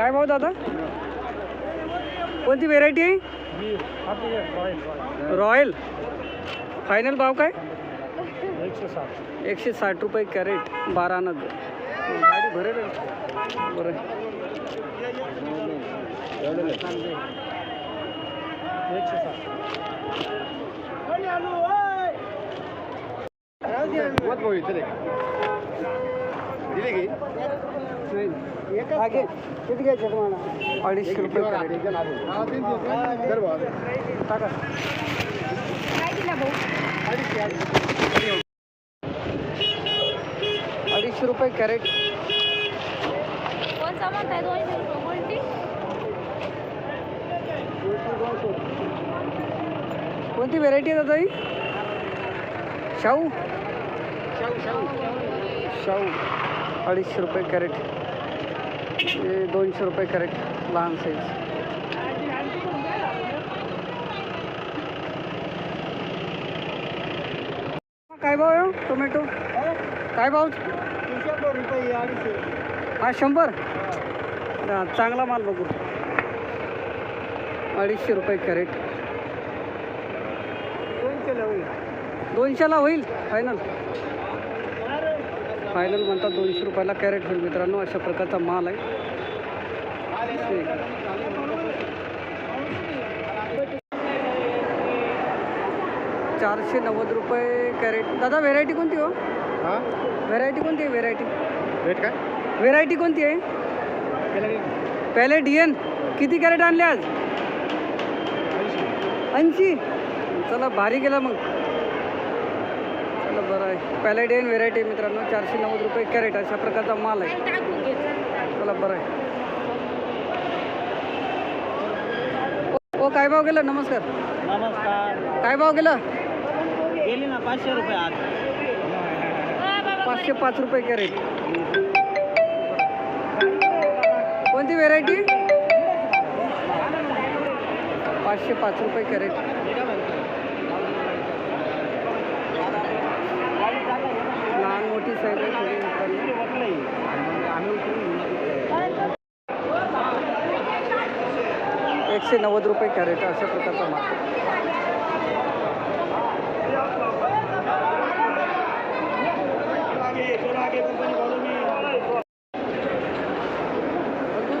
काय भाव दादा? कोणती व्हेरायटी आहे? रॉयल फायनल भाव काय? एकशे साठ रुपये कॅरेट बारा नग गाडी भरेल? बरं. एकशे साठ नाही आगे किती घ्यायचे तुम्हाला? अडीचशे रुपये टाका. अडीचशे रुपये कॅरेट. कोणचा म्हणताय दोनशे रुपये कोणती व्हेरायटी आहे दादा ही? शाहू. शाहू. अडीचशे रुपये कॅरेट. हे दोनशे रुपये कॅरेट लहान साईज काय भाव आहे हो? टोमॅटो? काय भाव? रुपये अडीचशे हा शंभर चांगला माल बघू. अडीचशे रुपये कॅरेट. दोनशेला होईल. दोनशेला होईल? फायनल फायनल म्हणतात दोनशे रुपयाला कॅरेट होईल मित्रांनो अशा प्रकारचा माल आहे. चारशे नव्वद रुपये कॅरेट. दादा व्हेरायटी कोणती हो? हां? व्हेरायटी कोणती आहे व्हेरायटी रेट काय? व्हेरायटी कोणती आहे? पहिले डी एन किती कॅरेट आणले आज? ऐंशी. चला भारी गेला मग. चला बरं आहे. पॅलेडियन व्हेरायटी मित्रांनो. चारशे नव्वद रुपये कॅरेट अशा प्रकारचा माल आहे. चला बरं आहे. ओ काय भाव गेला? नमस्कार. नमस्कार. काय भाव गेला? गेली ना पाचशे रुपये आज. पाचशे पाच रुपये कॅरेट कोणती व्हेरायटी पाचशे पाच रुपये कॅरेट लहान मोठी साईज आहे सगळी मित्रांनो. एकशे नव्वद रुपये कॅरेट अशा प्रकारचा माल.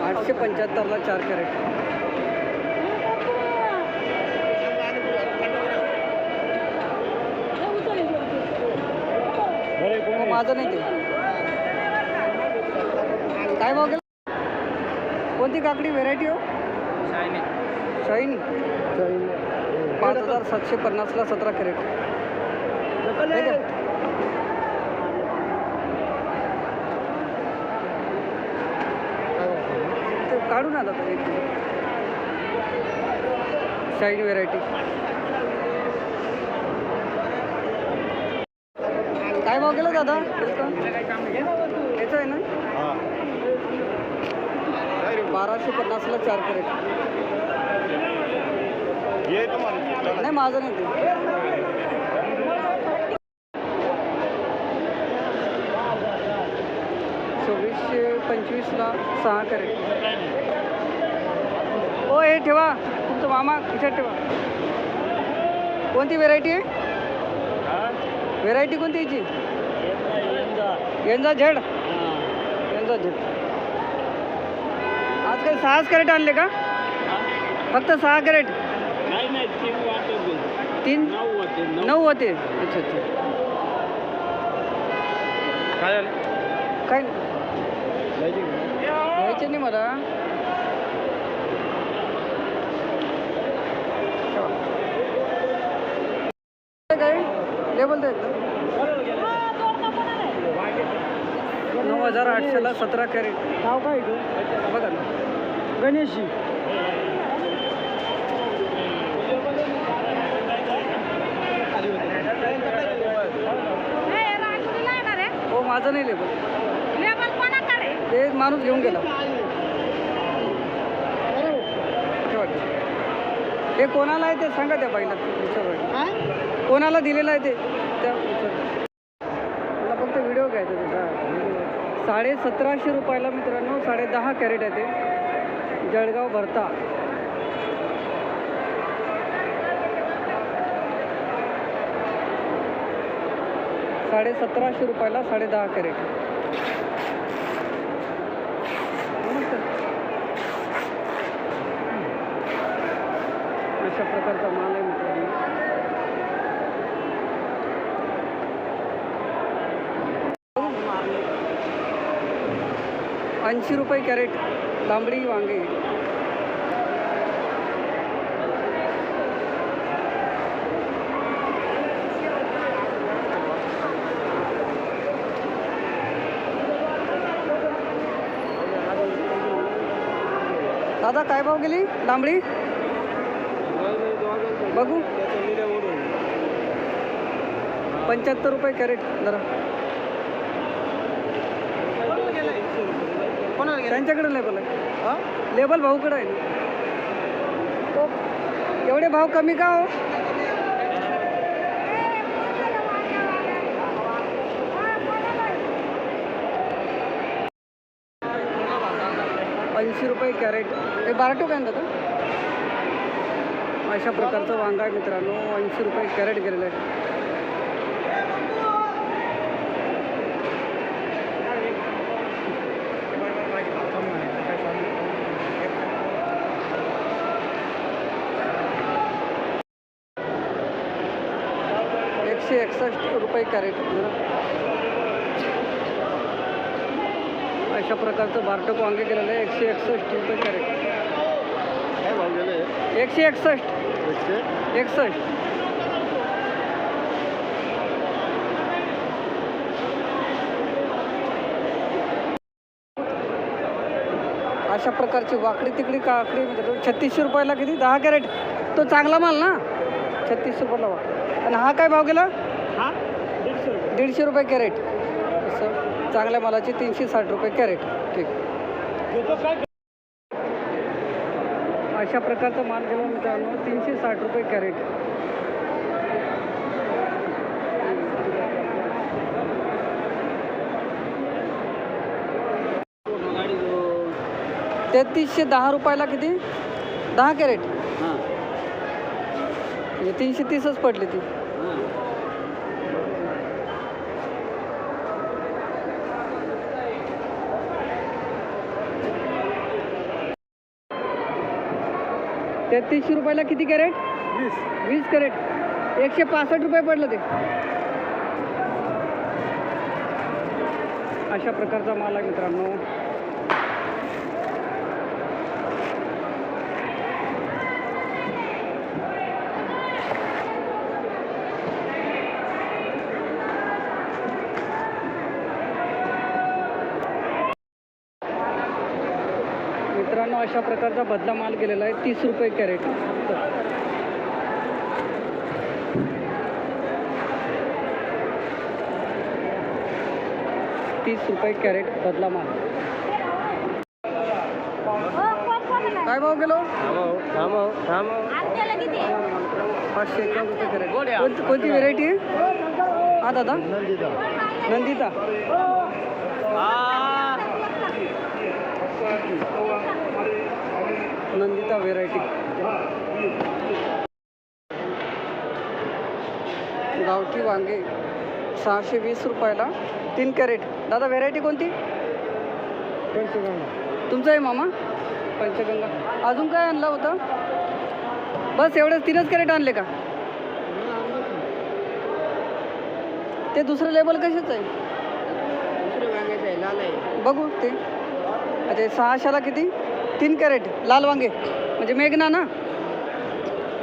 आठशे पंच्याहत्तरला चार कॅरेट. हो, माझं नाही ते. काय मागेल कोणती काकडी? व्हेरायटी हो? शाईनी पाच हजार सातशे पन्नासला सतरा कॅरेट? ते काढून आला तो एक किलो शाईन व्हेरायटी काय भाव गेला दादा? याचं आहे ना? बाराशे पन्नासला चार कॅरेट. नाही माझं नाही ते. चोवीसशे पंचवीसला सहा कॅरेट. हो हे ठेवा. तुमचं मामा खिशात ठेवा. कोणती व्हेरायटी? आहे व्हेरायटी कोणती याची? यांचा झेड. यांचा झेड. काही सहाच कॅरेट आणले का? फक्त सहा कॅरेट? तीन नऊ होते अच्छा अच्छा. काय झालं? काय? घ्यायचे नाही मला. काय लेबल द्या एकदा नऊ हजार आठशेला सतरा कॅरेट. नाव काय बघा ना. गणेशी हो माझं नाही लेबल ते माणूस घेऊन गेला. हे कोणाला आहे ते सांगा त्या बाईला विचारा कोणाला दिलेलं आहे ते? त्या. मला फक्त व्हिडिओ घ्यायचा त्याचा. साडे सतराशे रुपयाला मित्रांनो साडे दहा कॅरेट आहे ते. जळगाव भरता. साडे सतराशे रुपयाला साडे दहा कॅरेट. अशा प्रकारचा माल आहे मित्रांनो. ऐंशी रुपये कॅरेट. तांबडी वांगे. दादा काय भाव गेली? लांबडी बघू. पंच्याहत्तर रुपये कॅरेट जरा. त्यांच्याकडे लेबल आहे. लेबल भाऊकडे आहे. ना. तो एवढे भाव कमी का हो? ऐंशी रुपये कॅरेट. हे बाराटो काय म्हणतात हं? अशा प्रकारचं वांगा आहे मित्रांनो. ऐंशी रुपये कॅरेट गेलेलं आहे. एकसष्ट रुपये कॅरेट. अशा प्रकारचं बारटक वांगे गेलेलं आहे. एकशे एकसष्ट रुपये कॅरेट. काय भाव गेले? एकशे एकसष्ट. एकसष्ट. अशा प्रकारची वाकडी तिकडी काकडी म्हणजे छत्तीसशे रुपयाला किती? दहा कॅरेट. तो चांगला माल ना? छत्तीसशे रुपयाला आणि हा काय भाव गेला? हा? दीडशे रुपये कॅरेट. असं चांगल्या मालाची तीनशे साठ रुपये कॅरेट. ठीक. अशा प्रकारचा माल गेला मित्रांनो तीनशे साठ रुपये कॅरेट. तेहतीसशे दहा रुपयाला किती? दहा कॅरेट. हां. म्हणजे तीनशे तीसच पडली ती. तेहतीसशे रुपयाला किती कॅरेट? वीस. वीस कॅरेट. एकशे पासष्ट रुपये पडलं ते. अशा प्रकारचा माल आहे मित्रांनो. मित्रांनो अशा प्रकारचा बदला माल गेलेला आहे. तीस रुपये कॅरेट. तीस रुपये कॅरेट बदला माल. काय भाव गेलो? पाचशे रुपये कॅरेट. कोणती व्हेरायटी आहे? हा दादा. नंदिता नंदिता व्हेरायटी गावठी वांगे सहाशे वीस रुपयाला. तीन कॅरेट. दादा व्हेरायटी कोणती? तुमचं आहे मामा? पंचगंगा. अजून काय आणलं होतं? बस एवढंच तीनच कॅरेट आणले का? ते दुसरं लेबल कशाचं आहे? बघू ते. ते सहाशाला किती? तीन कॅरेट. लाल वांगे. म्हणजे मेघना ना?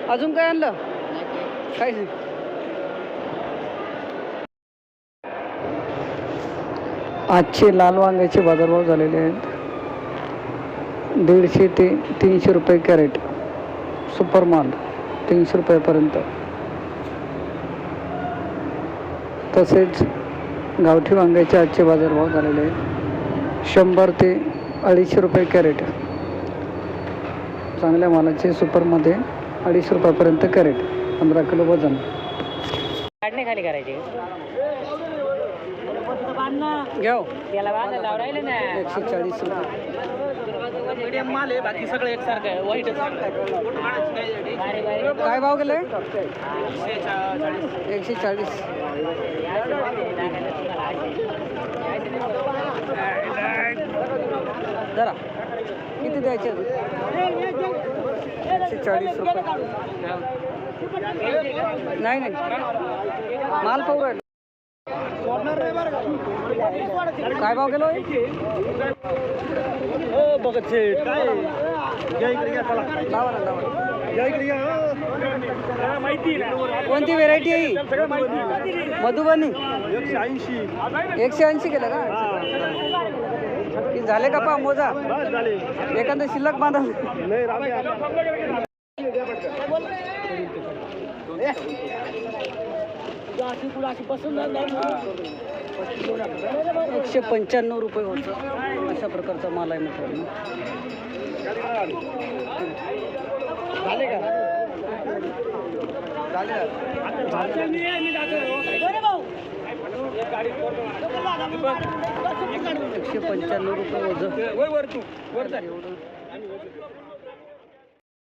अजून काय आणलं? काय नाही. आजचे लाल वांग्याचे बाजारभाव झालेले आहेत. दीडशे ते तीनशे रुपये कॅरेट. सुपर माल तीनशे रुपयापर्यंत. तसेच गावठी वांग्याचे आजचे बाजारभाव झालेले आहेत. शंभर ते अडीचशे रुपये कॅरेट. चांगल्या मालाचे सुपरमध्ये अडीचशे रुपयापर्यंत कॅरेट पंधरा किलो वजन. काढणे खाली करायचे. एकशे चाळीस रुपये. मीडियम माल आहे बाकी सगळं एकसारखं आहे काय भाव गेले एकशे चाळीस. जरा. किती द्यायचे? एकशे चाळीस रुपये. नाही नाही. माल पाहू राहिलो. काय भाव गेलो हो बघत शेठ काय लावा ना लावा. माहिती कोणती व्हेरायटी आहे? मधुबनी. एकशे ऐंशी. एकशे ऐंशी केलं की? झाले का पा मोजा? बस झाले. एखादं शिल्लक बांधा. एकशे पंच्याण्णव रुपये होतं. अशा प्रकारचा माल आहे मित्रांनो. झाले का? एकशे पंच्याण्णव रुपये वजन. वर तू वर एवढं